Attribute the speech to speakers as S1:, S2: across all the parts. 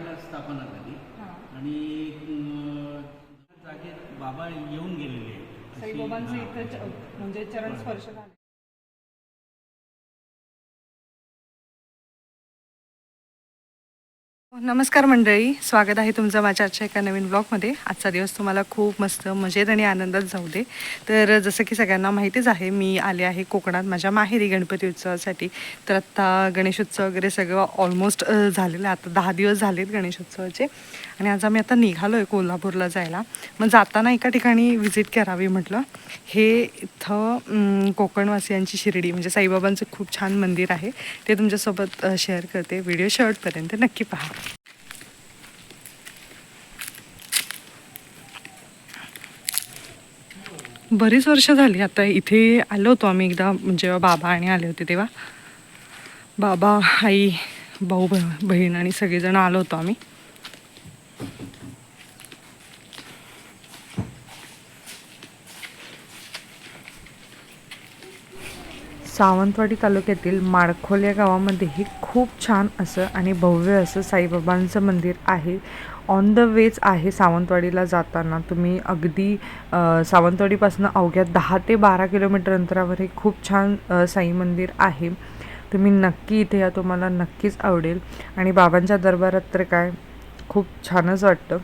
S1: आठला स्थापना झाली आणि जागेत बाबा येऊन गेलेले आहेत.
S2: म्हणजे चरण स्पर्श झाले. हो, नमस्कार मंडळी. स्वागत आहे तुमचं माझ्या आजच्या एका नवीन ब्लॉगमध्ये. आजचा दिवस तुम्हाला खूप मस्त मजेत आणि आनंदात जाऊ दे. तर जसं की सगळ्यांना माहितीच आहे मी आले आहे कोकणात माझ्या माहेरी गणपती उत्सवासाठी. तर आत्ता गणेशोत्सव वगैरे सगळं ऑलमोस्ट झालेलं आहे. आता दहा दिवस झालेत गणेशोत्सवाचे. आणि आज आम्ही आता निघालो आहे कोल्हापूरला जायला. मग जाताना एका ठिकाणी व्हिजिट करावी म्हटलं. हे इथं कोकणवासियांची शिर्डी म्हणजे साईबाबांचं खूप छान मंदिर आहे. ते तुमच्यासोबत शेअर करते. व्हिडिओ शेवटपर्यंत नक्की पहा. बरीच वर्ष झाली. आता इथे आलो होतो आम्ही एकदा. जेव्हा बाबा आणि आले होते तेव्हा. बाबा आई भाऊ बहीण आणि सगळेजण आलो होतो आम्ही. सावंतवाडी तालुक्यातील माडखोल या गावामध्ये हे खूप छान असं आणि भव्य असं साईबाबांचं मंदिर आहे. ऑन द वेच आहे सावंतवाडीला जाताना. तुम्ही अगदी सावंतवाडीपासून अवघ्या दहा ते बारा किलोमीटर अंतरावर हे खूप छान साई मंदिर आहे. तुम्ही नक्की इथे या तुम्हाला नक्कीच आवडेल. आणि बाबांच्या दरबारात तर काय खूप छानच वाटतं.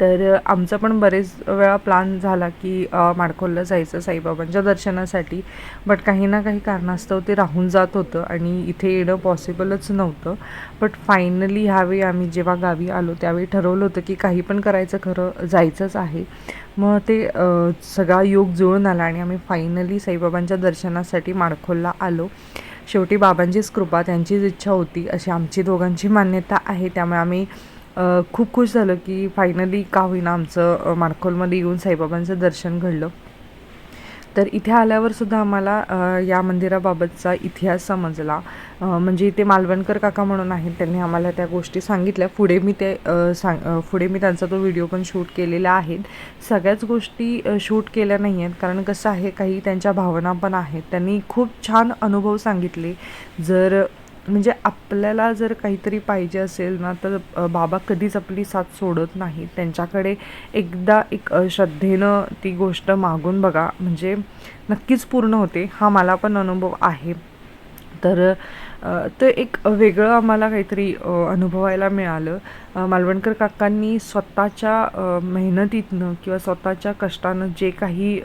S2: तर आमचा पण बरेच वेळा प्लान झाला की माडखोलला जायचं साईबाबांच्या दर्शनासाठी. बट काही ना काही कारणास्तव ते राहून जात होतं आणि इथे येणं पॉसिबलच नव्हतं. बट फायनली ह्यावेळी आम्ही जेव्हा गावी आलो त्यावेळी ठरवलं होतं की काही पण करायचं खरं जायचंच आहे. मग ते सगळा योग जुळून आला आणि आम्ही फायनली साईबाबांच्या दर्शनासाठी माडखोलला आलो. शेवटी बाबांचीच कृपा त्यांचीच इच्छा होती अशी आमची दोघांची मान्यता आहे. त्यामुळे आम्ही खूप खुश झालं की फायनली का होईना आमचं माडखोलमध्ये येऊन साईबाबांचं दर्शन घडलं. तर इथे आल्यावर सुद्धा आम्हाला या मंदिराबाबतचा इतिहास समजला. म्हणजे इथे मालवणकर काका म्हणून आहेत त्यांनी आम्हाला त्या गोष्टी सांगितल्या. पुढे मी ते सांग पुढे मी त्यांचा तो व्हिडिओ पण शूट केलेला आहे. सगळ्याच गोष्टी शूट केल्या नाही आहेत. कारण कसं आहे काही त्यांच्या भावना पण आहेत. त्यांनी खूप छान अनुभव सांगितले. जर म्हणजे आपल्याला जर काहीतरी पाहिजे असेल ना तर बाबा कधीच आपली साथ सोडत नाही त्यांच्याकडे एकदा एक श्रद्धेनं ती गोष्ट मागून बघा. म्हणजे नक्कीच पूर्ण होते. हा मला पण अनुभव आहे. तर ते एक वेगळं आम्हाला काहीतरी अनुभवायला मिळालं. मालवणकर काकांनी स्वतःच्या मेहनतीतनं किंवा स्वतःच्या कष्टानं जे काही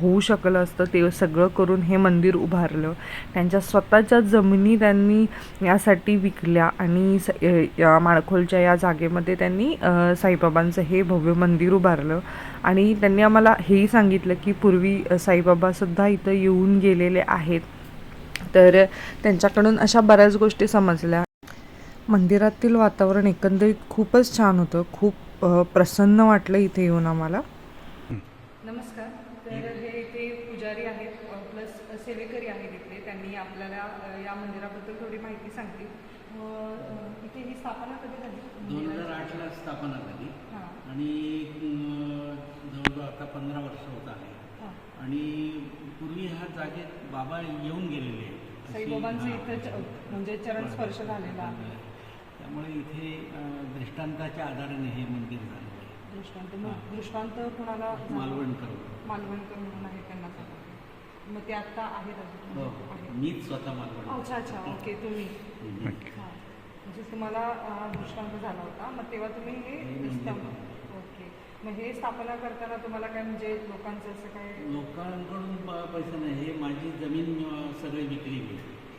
S2: होऊ शकलं असतं ते सगळं करून हे मंदिर उभारलं. त्यांच्या स्वतःच्या जमिनी त्यांनी यासाठी विकल्या आणि स या माळखोलच्या या जागेमध्ये त्यांनी साईबाबांचं हे भव्य मंदिर उभारलं. आणि त्यांनी आम्हाला हेही सांगितलं की पूर्वी साईबाबासुद्धा इथं येऊन गेलेले आहेत. तर त्यांच्याकडून अशा बऱ्याच गोष्टी समजल्या. मंदिरातील वातावरण एकंदरीत खूपच छान होतं. खूप प्रसन्न वाटलं इथे येऊन आम्हाला. नमस्कार. तर हे इथे पुजारी आहेत प्लस सेवेकरी आहेत इथे. त्यांनी आपल्याला या मंदिराबद्दल थोडी माहिती सांगतील इथे ही स्थापना कधी झाली?
S1: दोन हजार आठला स्थापना झाली.
S2: हां.
S1: आणि जवळजवळ आता पंधरा वर्ष होत आहे.
S2: हां.
S1: आणि पूर्वी ह्या जागेत बाबा येऊन गेलेले आहेत.
S2: साईबाबांचं
S1: हां.
S2: इथं म्हणजे चरण स्पर्श झालेला. आहे
S1: त्यामुळे इथे दृष्टांताच्या आधाराने हे मंदिर झालं आहे.
S2: दृष्टांत मग दृष्टांत कुणाला?
S1: मालवणकर.
S2: मालवणकर म्हणून आहे त्यांना मग ते आता आहेत अजून.
S1: हो
S2: आहेत.
S1: मीच स्वतः मालवण
S2: अच्छा अच्छा. ओके तुम्ही. हां. म्हणजे तुम्हाला दृष्टांत झाला होता. मग तेव्हा तुम्ही हे
S1: हे म्हणजे-
S2: स्थापना ओके मग हे स्थापना करताना तुम्हाला काय म्हणजे लोकांचं असं काय?
S1: लोकांकडून प- पैसे नाही. हे माझी जमीन अं, सगळी विकली मी.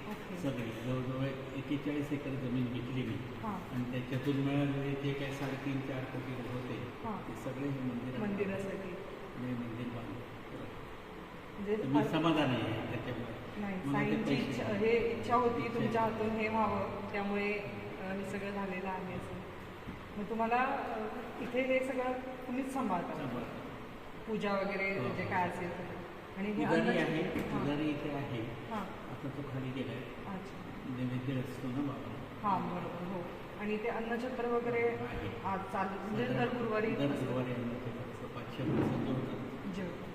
S2: ओके.
S1: सगळी. जवळजवळ एकेचाळीस एकर जमीन विकली मी.
S2: हां.
S1: आणि त्याच्यातून मिळालेले जे काही साडेतीन चार कोटी होते
S2: हां.
S1: ते सगळे हे मंदिर
S2: मंदिरासाठी.
S1: हे मंदिर बांधलं.
S2: म्हणजे
S1: तर मी समाधानी आहे त्याच्यामुळे.
S2: नाही
S1: मला ते
S2: साईंची
S1: पैसे-
S2: इच्छा हे इच्छा होती तुमच्या हातून हे व्हावं त्यामुळे अं, हे सगळं झालेलं आहे असं. मग तुम्हाला इथे हे सगळं तुम्हीच सांभाळता
S1: सांभाळ.
S2: पूजा वगैरे. जे काय असेल. आणि हे
S1: पुजारी
S2: अन्नाची-
S1: आहे. पुजारी इथे आहे
S2: हां
S1: आता तो खाली गेलाय
S2: अच्छा
S1: नैवेद्य असतो ना बाबा
S2: हां बरोबर हो आणि ते अन्नछत्र वगैरे. आज चालू म्हणजे दर गुरुवारी
S1: दर. गुरुवारी अन्नछत्र. पाचशे माणसं जेवतात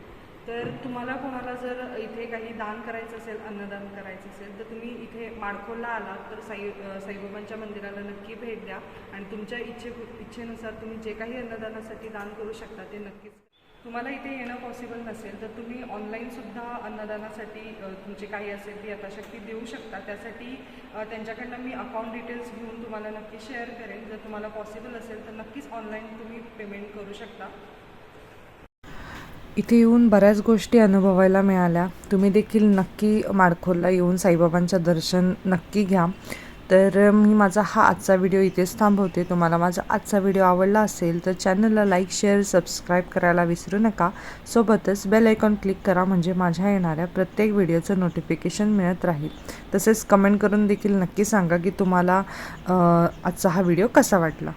S2: तर तुम्हाला कोणाला जर इथे काही दान करायचं असेल अन्नदान करायचं असेल तर तुम्ही इथे माडखोलला आलात तर साई साईबाबांच्या मंदिराला नक्की भेट द्या. आणि तुमच्या इच्छे इच्छेनुसार तुम्ही जे काही अन्नदानासाठी दान करू शकता ते नक्कीच तुम्हाला इथे येणं पॉसिबल नसेल तर तुम्ही ऑनलाईनसुद्धा अन्नदानासाठी तुमची काही असेल ती यथाशक्ती देऊ शकता. त्यासाठी त्यांच्याकडनं मी अकाउंट डिटेल्स घेऊन तुम्हाला नक्की शेअर करेन. जर तुम्हाला पॉसिबल असेल तर नक्कीच ऑनलाईन तुम्ही पेमेंट करू शकता. इथे येऊन बऱ्याच गोष्टी अनुभवायला मिळाल्या. तुम्ही देखील नक्की माडखोलला येऊन साईबाबांचं दर्शन नक्की घ्या. तर मी माझा हा आजचा व्हिडिओ इथेच थांबवते. तुम्हाला माझा आजचा व्हिडिओ आवडला असेल तर चॅनलला लाईक शेअर सबस्क्राईब करायला विसरू नका. सोबतच बेल आयकॉन क्लिक करा म्हणजे माझ्या येणाऱ्या प्रत्येक व्हिडिओचं नोटिफिकेशन मिळत राहील. तसेच कमेंट करून देखील नक्की सांगा की तुम्हाला आजचा हा व्हिडिओ कसा वाटला?